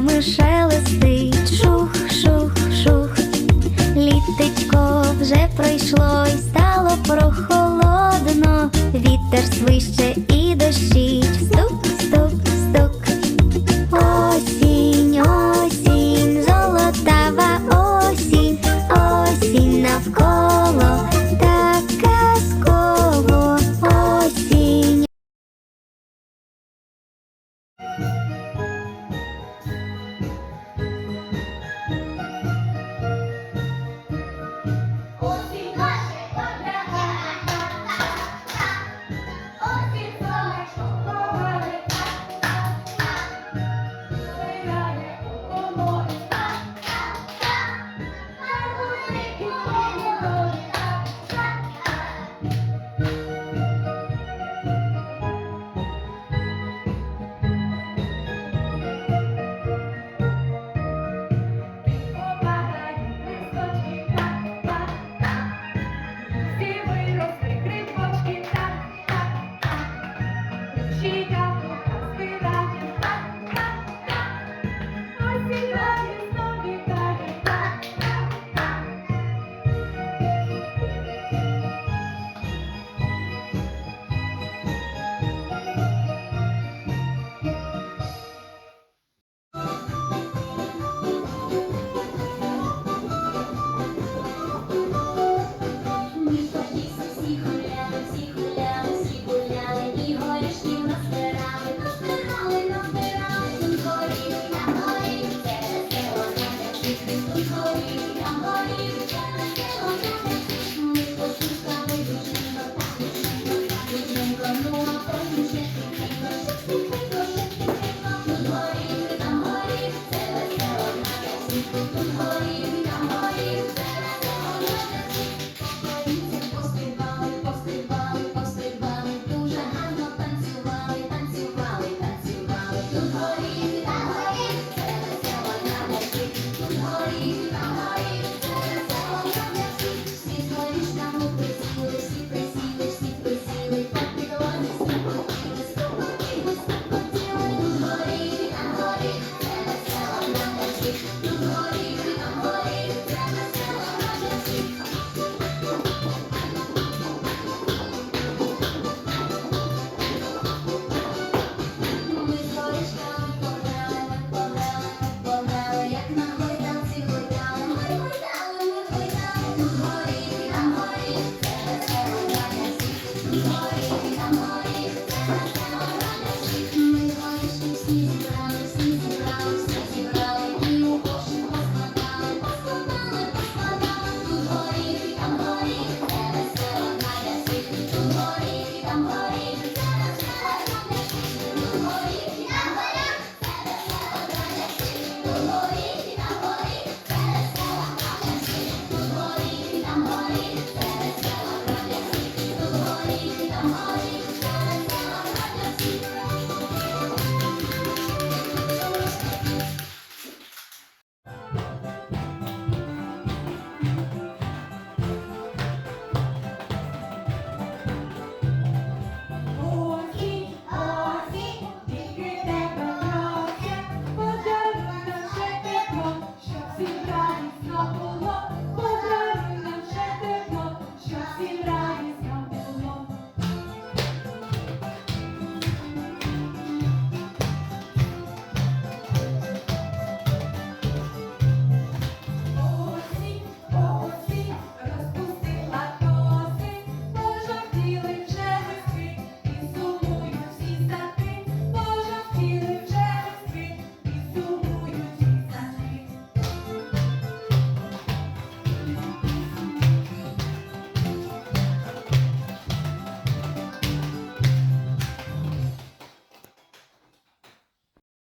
листами шелестить, шух, шух, шух, літечко вже пройшло і стало прохолодно, вітер свище і. holy.